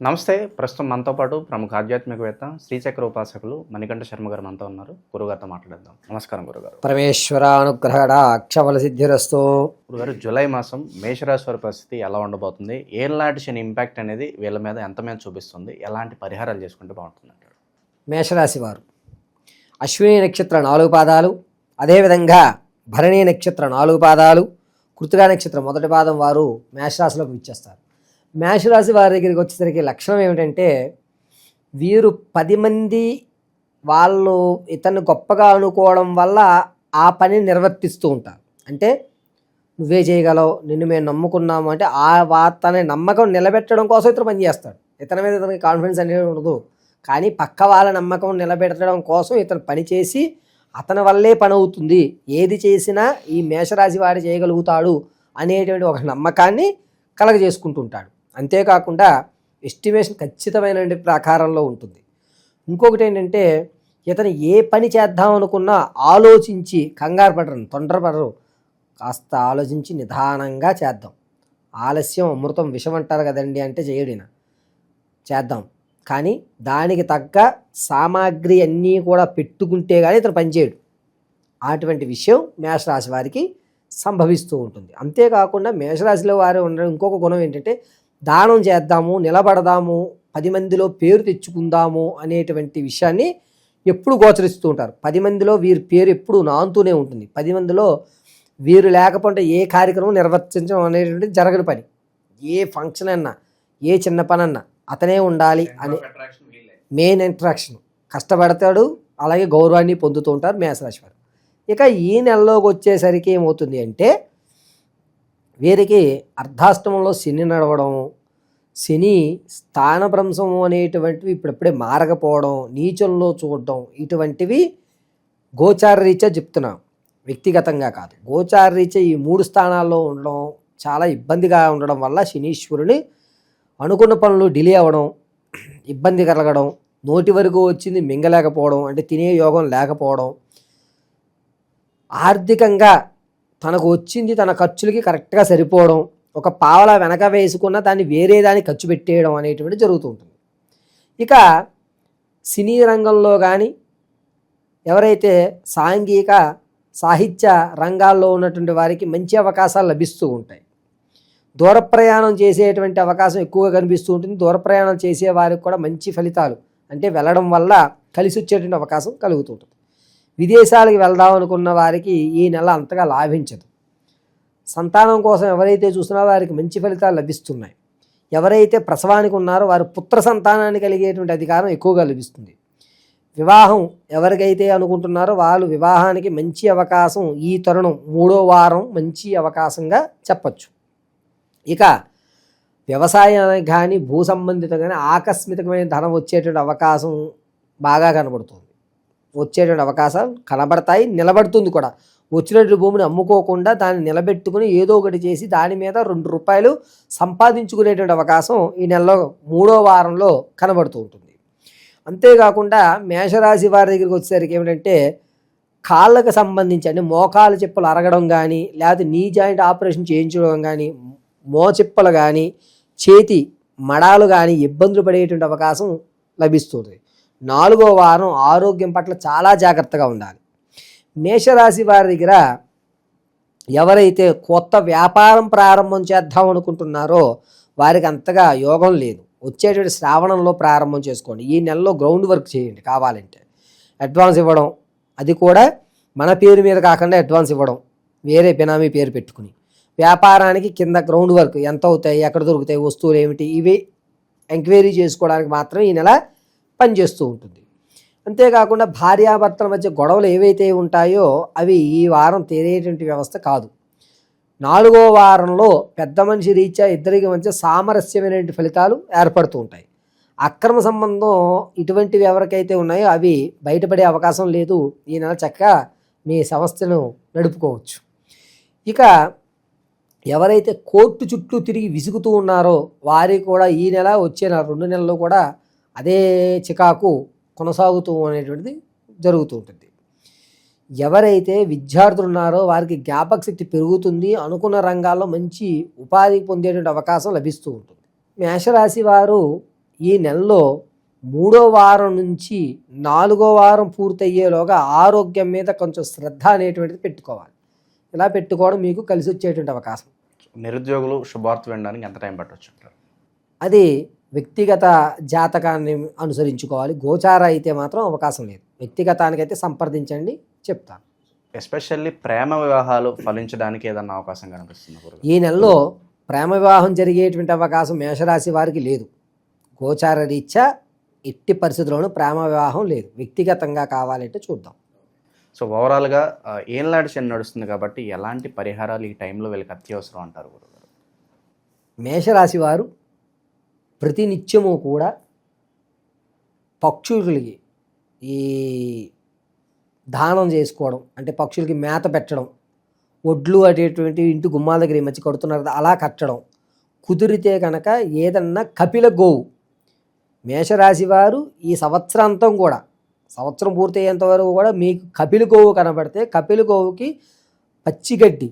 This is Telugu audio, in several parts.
నమస్తే. ప్రస్తుతం మనతో పాటు ప్రముఖ ఆధ్యాత్మికవేత్త శ్రీచక్ర ఉపాసకులు మణికంఠ శర్మ గారు మనతో ఉన్నారు. గురుగారితో మాట్లాడదాం. నమస్కారం గురుగారు. పరమేశ్వరానుగ్రహణ అక్షమల సిద్ధిరస్తు గురుగారు జూలై మాసం మేషరాశి వారి పరిస్థితి ఎలా ఉండబోతుంది? ఏలాంటి శని ఇంపాక్ట్ అనేది వీళ్ళ మీద ఎంత మీద చూపిస్తుంది? ఎలాంటి పరిహారాలు చేసుకుంటే బాగుంటుంది అంటారు? మేషరాశి వారు అశ్విని నక్షత్ర నాలుగు పాదాలు అదేవిధంగా భరణి నక్షత్ర నాలుగు పాదాలు కృతిగా నక్షత్రం మొదటి పాదం వారు మేషరాశిలోకి విచ్చేస్తారు. మేషరాశి వారి దగ్గరికి వచ్చేసరికి లక్షణం ఏమిటంటే వీరు పది మంది వాళ్ళు ఇతన్ని గొప్పగా అనుకోవడం వల్ల ఆ పనిని నిర్వర్తిస్తూ ఉంటారు. అంటే నువ్వే చేయగలవు నిన్ను మేము నమ్ముకున్నాము అంటే ఆ వా- తన నమ్మకం నిలబెట్టడం కోసం ఇతను పని చేస్తాడు. ఇతని మీద ఇతనికి కాన్ఫిడెన్స్ అనేది ఉండదు. కానీ పక్క వాళ్ళ నమ్మకం నిలబెట్టడం కోసం ఇతను పని చేసి అతని వల్లే పని అవుతుంది. ఏది చేసినా ఈ మేషరాశి వాడు చేయగలుగుతాడు అనేటువంటి ఒక నమ్మకాన్ని కలగజేసుకుంటుంటాడు అంతేకాకుండా ఎస్టిమేషన్ ఖచ్చితమైన ప్రకారంలో ఉంటుంది. ఇంకొకటి ఏంటంటే ఇతను ఏ పని చేద్దాం అనుకున్నా ఆలోచించి కంగారు పడరు తొందరపడరు. కాస్త ఆలోచించి నిదానంగా చేద్దాం. ఆలస్యం అమృతం విషం అంటారు కదండి అంటే చేయడిన చేద్దాం. కానీ దానికి తగ్గ సామాగ్రి అన్నీ కూడా పెట్టుకుంటే కానీ ఇతను పనిచేయడు అటువంటి విషయం మేషరాశి వారికి సంభవిస్తూ ఉంటుంది. అంతేకాకుండా మేషరాశిలో వారు ఉండడం ఇంకొక గుణం ఏంటంటే దానం చేద్దాము నిలబడదాము పది మందిలో పేరు తెచ్చుకుందాము అనేటువంటి విషయాన్ని ఎప్పుడు గోచరిస్తూ ఉంటారు. పది మందిలో వీరి పేరు ఎప్పుడు నాంతూనే ఉంటుంది. పది మందిలో వీరు లేకపోతే ఏ కార్యక్రమం నిర్వర్తించడం అనేటువంటిది జరగని పని. ఏ ఫంక్షన్ అన్నా ఏ చిన్న పని అన్నా అతనే ఉండాలి అని మెయిన్ ఇంట్రాక్షన్. కష్టపడతాడు అలాగే గౌరవాన్ని పొందుతూ ఉంటారు మేషరాశి వారు. ఇక ఈ నెలలోకి వచ్చేసరికి ఏమవుతుంది అంటే వీరికి అర్ధాష్టమంలో శని నడవడం శని స్థానభ్రంశం అనేటువంటివి ఇప్పుడప్పుడే మారకపోవడం నీచంలో చూడడం ఇటువంటివి గోచార రీత్యా చెప్తున్నాం. వ్యక్తిగతంగా కాదు. గోచార రీత్యా ఈ మూడు స్థానాల్లో ఉండడం చాలా ఇబ్బందిగా ఉండడం వల్ల శనీశ్వరుని అనుకున్న పనులు డిలే అవ్వడం ఇబ్బంది కలగడం నోటి వరకు వచ్చింది మింగలేకపోవడం అంటే తినే యోగం లేకపోవడం ఆర్థికంగా తనకు వచ్చింది తన ఖర్చులకి కరెక్ట్గా సరిపోవడం ఒక పావల వెనక వేసుకున్న దాన్ని వేరే దాన్ని ఖర్చు పెట్టేయడం అనేటువంటి జరుగుతూ ఉంటుంది. ఇక సినీ రంగంలో కానీ ఎవరైతే సాంఘిక సాహిత్య రంగాల్లో ఉన్నటువంటి వారికి మంచి అవకాశాలు లభిస్తూ ఉంటాయి. దూర ప్రయాణం చేసేటువంటి అవకాశం ఎక్కువగా కనిపిస్తూ ఉంటుంది. దూర ప్రయాణం చేసే వారికి కూడా మంచి ఫలితాలు అంటే వెళ్ళడం వల్ల కలిసి వచ్చేటువంటి అవకాశం కలుగుతుంటుంది విదేశాలకు వెళ్దాం అనుకున్న వారికి ఈ నెల అంతగా లాభించదు. సంతానం కోసం ఎవరైతే చూసినా వారికి మంచి ఫలితాలు లభిస్తున్నాయి. ఎవరైతే ప్రసవానికి ఉన్నారో వారు పుత్ర సంతానాన్ని కలిగేటువంటి అధికారం ఎక్కువగా లభిస్తుంది. వివాహం ఎవరికైతే అనుకుంటున్నారో వాళ్ళు వివాహానికి మంచి అవకాశం ఈ తరుణం మూడో వారం మంచి అవకాశంగా చెప్పచ్చు. ఇక వ్యవసాయానికి కానీ భూ సంబంధిత కానీ ఆకస్మికమైన ధనం వచ్చేటువంటి అవకాశం బాగా కనబడుతుంది. వచ్చేటువంటి అవకాశం కనబడతాయి నిలబడుతుంది కూడా. వచ్చినటువంటి భూమిని అమ్ముకోకుండా దాన్ని నిలబెట్టుకుని ఏదో ఒకటి చేసి దాని మీద రెండు రూపాయలు సంపాదించుకునేటువంటి అవకాశం ఈ నెలలో మూడో వారంలో కనబడుతూ ఉంటుంది. అంతేకాకుండా మేషరాశి వారి దగ్గరికి వచ్చేసరికి ఏమిటంటే కాళ్ళకు సంబంధించి అంటే మోకాలు చెప్పులు అరగడం కానీ లేకపోతే నీ జాయింట్ ఆపరేషన్ చేయించడం కానీ మోచిప్పలు కానీ చేతి మడాలు కానీ ఇబ్బందులు పడేటువంటి అవకాశం లభిస్తుంది. నాలుగో వారం ఆరోగ్యం పట్ల చాలా జాగ్రత్తగా ఉండాలి. మేషరాశి వారి దగ్గర ఎవరైతే కొత్త వ్యాపారం ప్రారంభం చేద్దాం అనుకుంటున్నారో వారికి అంతగా యోగం లేదు. వచ్చేటువంటి శ్రావణంలో ప్రారంభం చేసుకోండి. ఈ నెలలో గ్రౌండ్ వర్క్ చేయండి కావాలంటే. అడ్వాన్స్ ఇవ్వడం అది కూడా మన పేరు మీద కాకుండా అడ్వాన్స్ ఇవ్వడం వేరే బినామీ పేరు పెట్టుకుని. వ్యాపారానికి కింద గ్రౌండ్ వర్క్ ఎంత అవుతాయి ఎక్కడ దొరుకుతాయి వస్తువులు ఏమిటి ఇవి ఎంక్వైరీ చేసుకోవడానికి మాత్రం ఈ నెల పనిచేస్తూ ఉంటుంది. అంతేకాకుండా భార్యాభర్తల మధ్య గొడవలు ఏవైతే ఉంటాయో అవి ఈ వారం తీరేటువంటి వ్యవస్థ కాదు. నాలుగో వారంలో పెద్ద మనిషి రీత్యా ఇద్దరికి మధ్య సామరస్యమైనటువంటి ఫలితాలు ఏర్పడుతూ ఉంటాయి. అక్రమ సంబంధం ఇటువంటివి ఎవరికైతే ఉన్నాయో అవి బయటపడే అవకాశం లేదు. ఈ నెల చక్కగా మీ సంస్థను నడుపుకోవచ్చు. ఇక ఎవరైతే కోర్టు చుట్టూ తిరిగి విసుగుతూ ఉన్నారో వారికి కూడా ఈ నెల వచ్చే నెల రెండు నెలల్లో కూడా అదే చికాకు కొనసాగుతూ అనేటువంటిది జరుగుతూ ఉంటుంది. ఎవరైతే విద్యార్థులు ఉన్నారో వారికి జ్ఞాపక శక్తి పెరుగుతుంది అనుకున్న రంగాల్లో మంచి ఉపాధి పొందేటువంటి అవకాశం లభిస్తూ ఉంటుంది. మేషరాశి వారు ఈ నెలలో మూడో వారం నుంచి నాలుగో వారం పూర్తయ్యేలోగా ఆరోగ్యం మీద కొంచెం శ్రద్ధ అనేటువంటిది పెట్టుకోవాలి. ఇలా పెట్టుకోవడం మీకు కలిసి వచ్చేటువంటి అవకాశం. నిరుద్యోగులు శుభార్త వినడానికి ఎంత టైం పట్టవచ్చు అది వ్యక్తిగత జాతకాన్ని అనుసరించుకోవాలి. గోచార అయితే మాత్రం అవకాశం లేదు. వ్యక్తిగతానికైతే సంప్రదించండి చెప్తాను. ఎస్పెషల్లీ ప్రేమ వివాహాలు ఫలించడానికి ఏదన్నా అవకాశం కనిపిస్తుంది ఈ నెలలో ప్రేమ వివాహం జరిగేటువంటి అవకాశం మేషరాశి వారికి లేదు. గోచార రీత్యా ఎట్టి పరిస్థితుల్లోనూ ప్రేమ వివాహం లేదు. వ్యక్తిగతంగా కావాలంటే చూద్దాం. సో ఓవరాల్గా ఏళ్ళనాటి శని నడుస్తుంది కాబట్టి ఎలాంటి పరిహారాలు ఈ టైంలో వీళ్ళకి అత్యవసరం అంటారు గురుగారు? మేషరాశి వారు ప్రతినిత్యము కూడా పక్షులకి ఈ దానం చేసుకోవడం అంటే పక్షులకి మేత పెట్టడం ఒడ్లు అటేటువంటి ఇంటి గుమ్మాల దగ్గర ఈ మధ్య కడుతున్నారు కదా, అలా కట్టడం. కుదిరితే కనుక ఏదన్నా కపిల గోవు మేషరాశి వారు ఈ సంవత్సరాంతం కూడా సంవత్సరం పూర్తయ్యేంత వరకు కూడా మీకు కపిల గోవు కనబడితే కపిల గోవుకి పచ్చిగడ్డి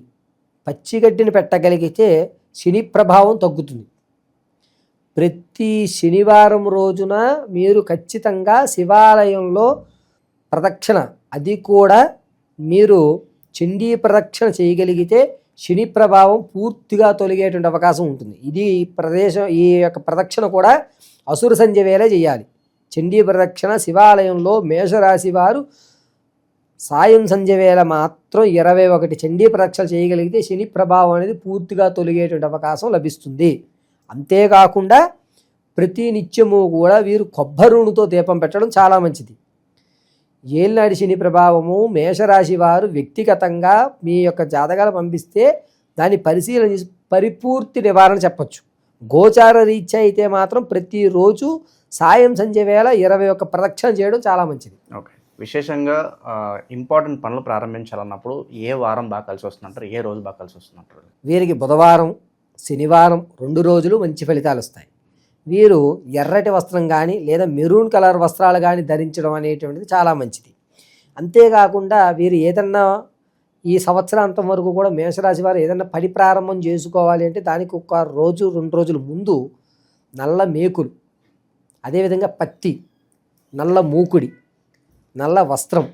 పచ్చిగడ్డిని పెట్టగలిగితే శని ప్రభావం తగ్గుతుంది. ప్రతి శనివారం రోజున మీరు ఖచ్చితంగా శివాలయంలో ప్రదక్షిణ. అది కూడా మీరు చండీ ప్రదక్షిణ చేయగలిగితే శని ప్రభావం పూర్తిగా తొలగేటువంటి అవకాశం ఉంటుంది. ఇది ఈ ప్రదేశం ఈ యొక్క ప్రదక్షిణ కూడా అసుర సంధ్య వేళ చేయాలి. చండీ ప్రదక్షిణ శివాలయంలో మేషరాశి వారు సాయం సంధ్య వేళ మాత్రం ఇరవై ఒకటి చండీ ప్రదక్షిణ చేయగలిగితే శని ప్రభావం అనేది పూర్తిగా తొలగేటువంటి అవకాశం లభిస్తుంది. అంతేకాకుండా ప్రతి నిత్యము కూడా వీరు కొబ్బరునితో దీపం పెట్టడం చాలా మంచిది. ఏళ్ళనాడి శని ప్రభావము మేషరాశి వారు వ్యక్తిగతంగా మీ యొక్క జాతకాలు పంపిస్తే దాన్ని పరిశీలన చేసి పరిపూర్తి నివారణ చెప్పొచ్చు. గోచార రీత్యా అయితే మాత్రం ప్రతిరోజు సాయం సంధ్య వేళ ఇరవై ఒక్క ప్రదక్షిణ చేయడం చాలా మంచిది. ఓకే. విశేషంగా ఇంపార్టెంట్ పనులు ప్రారంభించాలన్నప్పుడు ఏ వారం బాగా కలిసి వస్తుందంటారు? ఏ రోజు బాగా కలిసి వస్తుందంటారు? వీరికి బుధవారం శనివారం రెండు రోజులు మంచి ఫలితాలు వస్తాయి. వీరు ఎర్రటి వస్త్రం కానీ లేదా మెరూన్ కలర్ వస్త్రాలు కానీ ధరించడం అనేటువంటిది చాలా మంచిది. అంతేకాకుండా వీరు ఏదన్నా ఈ సంవత్సరాంతం వరకు కూడా మేషరాశి వారు ఏదన్నా పని ప్రారంభం చేసుకోవాలి అంటే దానికి ఒక రోజు రెండు రోజుల ముందు నల్ల మేకులు అదేవిధంగా పత్తి నల్ల మూకుడి నల్ల వస్త్రం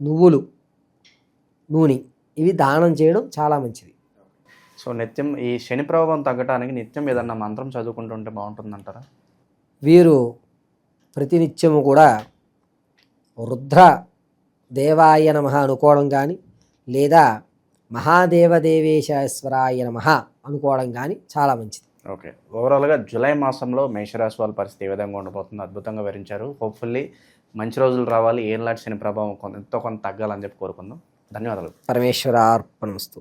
నువ్వులు నూనె ఇవి దానం చేయడం చాలా మంచిది. సో నిత్యం ఈ శని ప్రభావం తగ్గడానికి నిత్యం ఏదన్నా మంత్రం చదువుకుంటుంటే బాగుంటుందంటారా? వీరు ప్రతినిత్యము కూడా రుద్ర దేవాయ నమ అనుకోవడం కానీ లేదా మహాదేవదేవేశ్వరాయ నమ అనుకోవడం కానీ చాలా మంచిది. ఓకే. ఓవరాల్గా జూలై మాసంలో మేషరాశి వాళ్ళ పరిస్థితి ఏ విధంగా ఉండబోతుందో అద్భుతంగా వివరించారు. హోప్ఫుల్లీ మంచి రోజులు రావాలి. ఏం లాంటి శని ప్రభావం కొంత ఎంతో కొంత తగ్గాలని చెప్పి కోరుకుందాం. ధన్యవాదాలు. పరమేశ్వరార్పణమస్తు